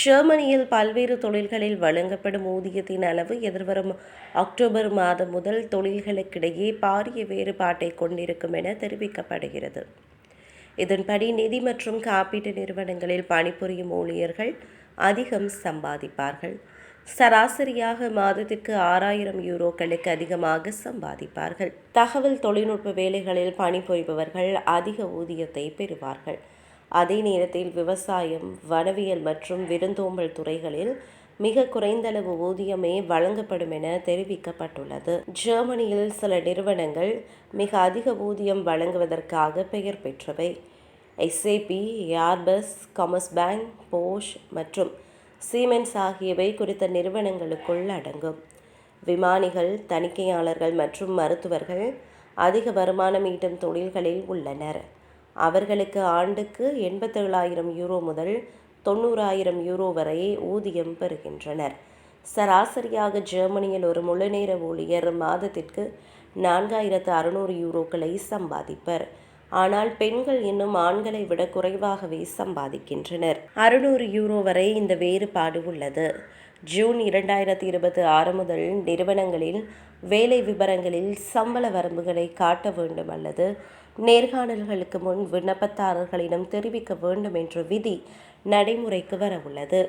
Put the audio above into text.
ஜெர்மனியில் பல்வேறு தொழில்களில் வழங்கப்படும் ஊதியத்தின் அளவு எதிர்வரும் அக்டோபர் மாதம் முதல் தொழில்களுக்கிடையே பாரிய வேறுபாட்டை கொண்டிருக்கும் என தெரிவிக்கப்படுகிறது. இதன்படி நிதி மற்றும் காப்பீட்டு நிறுவனங்களில் பணிபுரியும் ஊழியர்கள் அதிகம் சம்பாதிப்பார்கள். சராசரியாக மாதத்திற்கு ஆறாயிரம் யூரோக்களுக்கு அதிகமாக சம்பாதிப்பார்கள். தகவல் தொழில்நுட்ப வேலைகளில் பணிபுரிபவர்கள் அதிக ஊதியத்தை பெறுவார்கள். அதே நேரத்தில் விவசாயம் வனவியல் மற்றும் விருந்தோம்பல் துறைகளில் மிக குறைந்தளவு ஊதியமே வழங்கப்படும் என தெரிவிக்கப்பட்டுள்ளது. ஜெர்மனியில் சில நிறுவனங்கள் மிக அதிக ஊதியம் வழங்குவதற்காக பெயர் பெற்றவை. SAP Airbus Commerzbank Bosch மற்றும் சீமென்ஸ் ஆகியவை குறித்த நிறுவனங்களுக்குள் அடங்கும். விமானிகள் தணிக்கையாளர்கள் மற்றும் மருத்துவர்கள் அதிக வருமானம் ஈட்டும் தொழில்களில் உள்ளனர். அவர்களுக்கு ஆண்டுக்கு எண்பத்தேழாயிரம் யூரோ முதல் தொண்ணூறாயிரம் யூரோ வரை ஊதியம் பெறுகின்றனர். சராசரியாக ஜெர்மனியில் ஒரு முழுநேர ஊழியர் மாதத்திற்கு நான்காயிரத்து அறுநூறு யூரோக்களை சம்பாதிப்பர். ஆனால் பெண்கள் இன்னும் ஆண்களை விட குறைவாகவே சம்பாதிக்கின்றனர். அறுநூறு யூரோ வரை இந்த வேறுபாடு உள்ளது. ஜூன் இரண்டாயிரத்தி இருபத்தி ஆறு முதல் நிறுவனங்களில் வேலை விவரங்களில் சம்பள வரம்புகளை காட்ட வேண்டும் அல்லது நேர்காணல்களுக்கு முன் விண்ணப்பதாரர்களிடம் தெரிவிக்க வேண்டும் என்ற விதி நடைமுறைக்கு வரவுள்ளது.